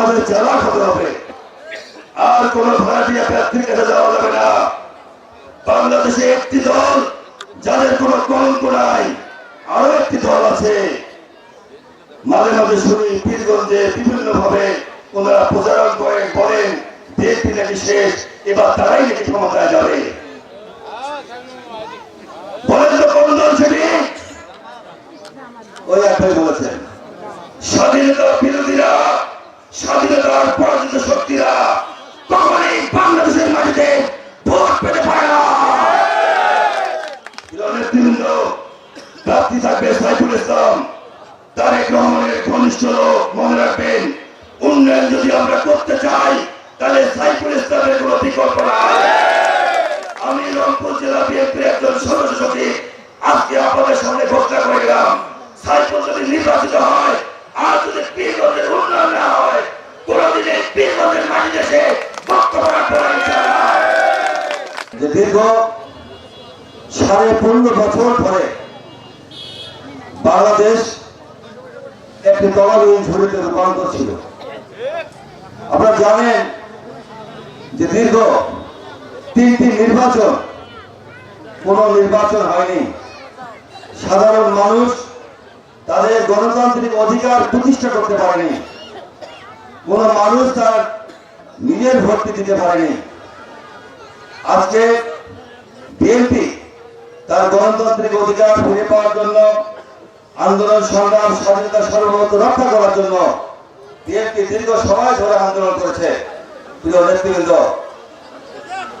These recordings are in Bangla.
আমাদের চালাক হতে হবে। আর কোন ভাড়াটিয়া প্রার্থীর কাছে যাওয়া যাবে না। বাংলাদেশে একটি দল, যাদের কোনো কলঙ্ক নাই, আরও একটি দল আছে। মাঝে মাঝে শুনি পীরগঞ্জে বিভিন্ন ভাবে ওনারা প্রচারণ করেন, বলেন বিএনপি নাকি শেষ, এবার তারাই নাকি ক্ষমতায় যাবে। বলেন তো কোন দল সেটি? ওই একটাই বলেছেন। স্বাধীনতার বিরোধীরা স্বাধীনতার পরাজিত দীর্ঘ সাড়ে পনেরো বছর ধরে বাংলাদেশ একটি তলাবিহীন ঝুড়িতে রূপান্তর ছিল। আপনারা জানেন যে দীর্ঘ তিনটি নির্বাচন, কোন নির্বাচন হয়নি। সাধারণ মানুষ তাদের গণতান্ত্রিক অধিকার প্রতিষ্ঠা করতে পারেনি। কোন মানুষ তার নিজের ভর্তি দিতে পারেনি। আজকে বিএনপি তার গণতান্ত্রিক অধিকার ফিরে পাওয়ার জন্য আন্দোলন, সংগ্রাম, স্বাধীনতা সার্বভৌমত্ব রক্ষা করার জন্য বিএনপি দীর্ঘ সময় ধরে আন্দোলন করেছে।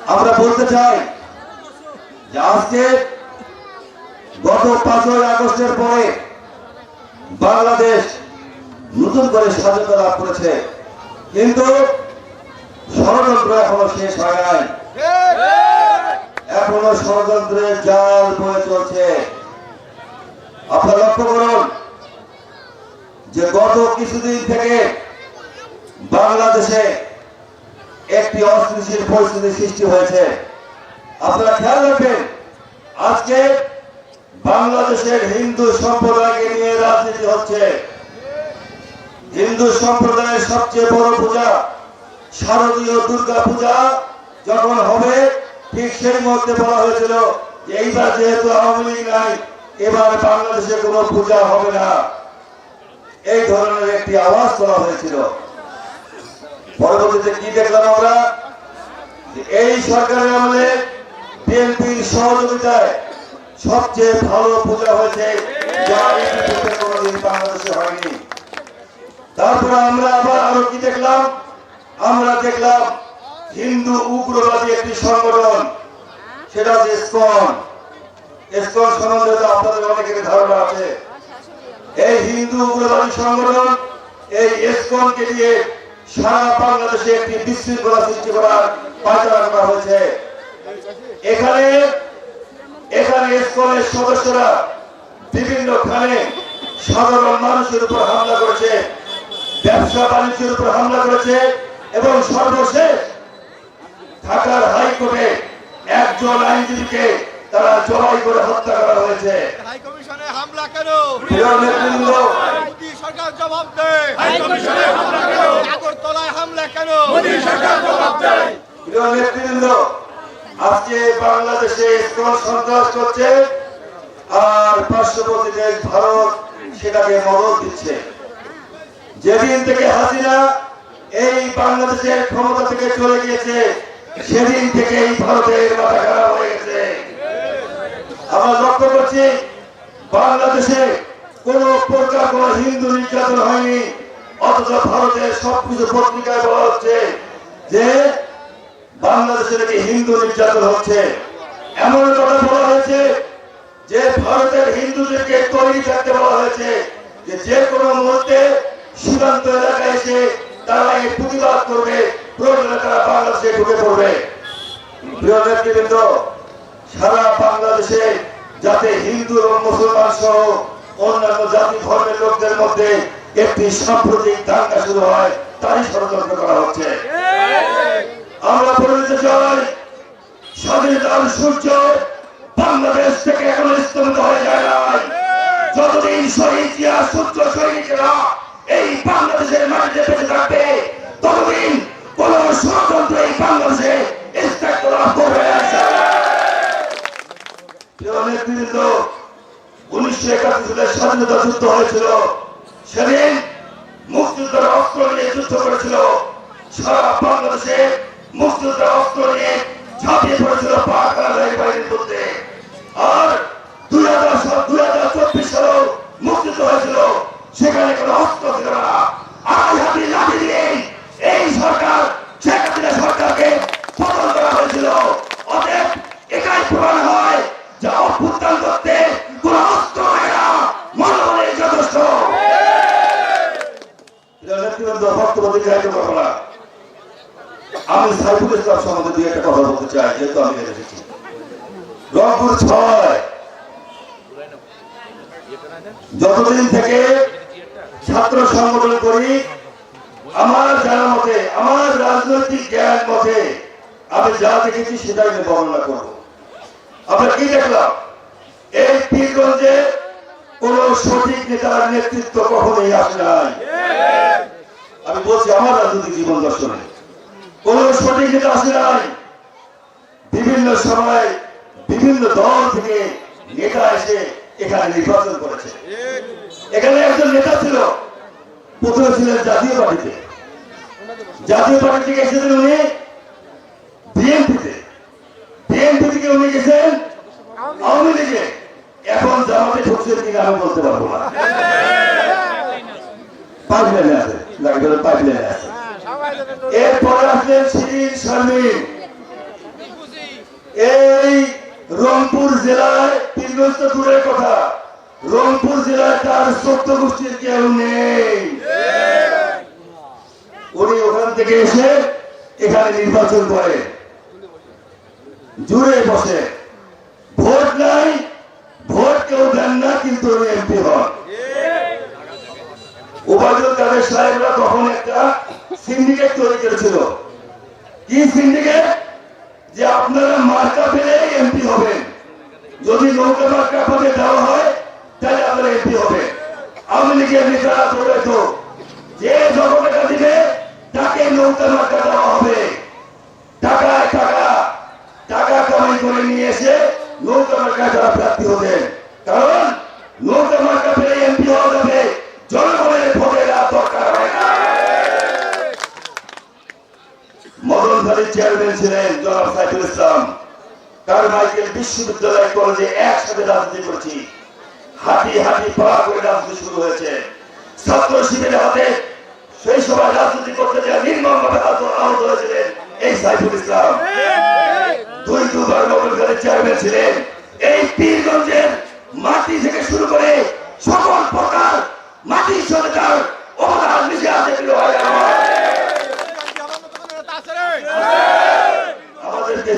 আমরা বলতে চাই যে আজকে গত পাঁচই আগস্টের পরে বাংলাদেশ নতুন করে স্বাধীনতা লাভ করেছে। কিন্তু ষড়যন্ত্র এখনও শেষ হয় নাই। এখনও ষড়যন্ত্রের জাল বয়ে চলছে। আপনারা লক্ষ্য করুন যে গত কিছুদিন থেকে বাংলাদেশে একটি অস্থিতিশীল পরিস্থিতি সৃষ্টি হয়েছে। আপনারা খেয়াল রাখবেন, আজকে বাংলাদেশের হিন্দু সম্প্রদায়কে নিয়ে রাজনীতি হচ্ছে। হিন্দু সম্প্রদায়ের সবচেয়ে বড় পূজা শারদীয় দুর্গা পূজা যখন হবে সেই মধ্যে বলা হয়েছিল, এইবার যেহেতু আওয়ামী লীগ নাই, এবার বাংলাদেশে কোনো পূজা হবে না। এই ধরনের একটি আওয়াজ তোলা হয়েছিল। পরবর্তীতে কি দেখলাম আমরা? এই সরকারের আমলে বিএনপির সহযোগিতায় সবচেয়ে ভালো পূজা হয়েছে কোনোদিন বাংলাদেশে হয়নি। তারপরে আমরা আবার আরও কি দেখলাম? আমরা দেখলাম হিন্দু উগ্রবাদী একটি সংগঠন। সেটা হচ্ছে ইসকন। ইসকন সম্বন্ধে আপনাদের অনেকের ধারণা আছে। এই হিন্দু উগ্রবাদী সংগঠন, এই ইসকনকে দিয়ে সারা বাংলাদেশে একটি বিশৃঙ্খলা সৃষ্টি করার পায়তারা করা হয়েছে। এখানে এখানে ইসকনের সদস্যরা বিভিন্ন খানে সাধারণ মানুষের উপর হামলা করেছে, ব্যবসা বাণিজ্যের উপর হামলা করেছে এবং সর্বশেষ ঢাকার হাইকোর্টে একজন আইনজীবীকে তারা জবাই করে হত্যা করা হয়েছে। হাই হামলা কেন? প্রিয় নেতৃবৃন্দ মোদী সরকার জবাব দেয়। হাই হামলা কেন? আগরতলায় হামলা কেন? মোদী প্রিয় নেতৃবৃন্দ আজকে বাংলাদেশে ইসকন সন্ত্রাস করছে আর পার্শ্ববর্তী দেশ ভারত সেটাকে মদত দিচ্ছে। যেদিন থেকে হাসিনা এই বাংলাদেশের ক্ষমতা থেকে চলে গিয়েছে সেদিন থেকে এই ভারতের মাথা খারাপ হয়ে গেছে। আমরা লক্ষ্য করছি, বাংলাদেশে কোন প্রকার কোন হিন্দু নির্যাতন হয়নি, অথচ ভারতের সবকিছু পত্রিকায় বলা হচ্ছে যে বাংলাদেশে নাকি হিন্দু নির্যাতন হচ্ছে। এমন কথা বলা হয়েছে যে ভারতের হিন্দুদেরকে তৈরি থাকতে বলা হয়েছে যে যে কোনো মুহূর্তে সীমান্ত এলাকায় এসে তারা এই প্রতিবাদ করবে, প্রয়োজনে তারা বাংলাদেশে ঢুকে পড়বে। প্রিয় নেতৃবৃন্দ, সারা বাংলাদেশে যাতে হিন্দু এবং মুসলমান সহ অন্যান্য জাতি ধর্মের লোকদের মধ্যে একটি সাম্প্রতিক দাঙ্গা শুরু হয়, তারই ষড়যন্ত্র করা হচ্ছে। আমরা বলে দিতে চাই স্বাধীনতার সূর্য বাংলাদেশ থেকে এখনও স্তম্ভিত হয়ে যায় নাই। যতদিন শহীদ সূর্য সৈনিকেরা এই বাংলাদেশের মাটিতে বেঁচে থাকবে ষড়যন্ত্র এই বাংলাদেশে উনিশশো একাত্তর সালের স্বাধীনতা যুদ্ধ হয়েছিল। সেদিন মুক্তিযোদ্ধারা অস্ত্র নিয়ে যুদ্ধ করেছিল। সারা বাংলাদেশে মুক্তিযোদ্ধারা অস্ত্র নিয়ে ঝাঁপিয়ে পড়েছিল পাক বাহিনীর আর চাই যেহেতু আমি এসেছি রংপুর ছয়। যতদিন থেকে ছাত্র সংগঠন করি, আমার জানা মতে, আমার রাজনৈতিক জ্ঞান মতে, আমি যা দেখেছি সেটাই আমি বর্ণনা করব। আমরা কি দেখলাম? এই পীরগঞ্জে কোন সঠিক নেতার নেতৃত্ব কখনোই আসে নাই। আমি বলছি, আমার রাজনৈতিক জীবন দর্শনে কোন সঠিক নেতা আসে নাই। বিভিন্ন সময় বিভিন্ন দল থেকে নেতা এসে এখানে নির্বাচন করেছে। এখানে একজন নেতা ছিল প্রথমে ছিলেন জাতীয় পার্টিতে। জাতীয় পার্টি থেকে এসেছেন উনি বিএনপিতে। বিএনপি থেকে উনি গেছেন আওয়ামী লীগে। এখন জামাতে ঢুকছেন কিনা আমি বলতে পারব না। পাইপলাইনে আছে আছে। এরপরে আসলেন শিরিন শারমিন। এই রংপুর জেলায় পীরগঞ্জ তো দূরের কথা। রংপুর জেলায় তার সত্য গোষ্ঠীর কেউ নেই। উনি ওখান থেকে এসে এখানে নির্বাচন করে। জুড়ে বসে। ভোট নাই, ভোট কেউ দেন না, কিন্তু উনি এমপি হন। উপায়ুল কাদের সাহেবরা তখন একটা সিন্ডিকেট তৈরি করেছিল। কি সিন্ডিকেট? যে আপনারা মার্কা পেলে এমপি হবেন। যদি নৌকা মার্কা আপনাদের দেওয়া হয়, তাহলে আপনারা এমপি হবে আওয়ামী লীগের নেতারা তো যে যত টাকা দিবে তাকে নৌকা মার্কা দেওয়া হবে টাকা টাকা টাকা কামাই করে নিয়ে এসে নৌকা মার্কা যারা প্রার্থী হবেন কারণ নৌকা মার্কা পেলে এমপি হওয়া যাবে জনগণের ভোটের আর দরকার হয় না ভালির চেয়ারম্যান ছিলেন জনাব সাইফুল ইসলাম। কারমাইকেল বিশ্ববিদ্যালয় কলেজে একসাথে রাজনীতি করছি। হাঁটি হাঁটি পা করে রাজনীতি শুরু হয়েছে। ছাত্র শিবিরের হাতে সেই সময় রাজনীতি করতে যা নির্মমভাবে আহত হয়েছিলেন এই সাইফুল ইসলাম। দুই দুবার ভালির চেয়ারম্যান ছিলেন।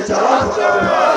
চালাক হতে হবে।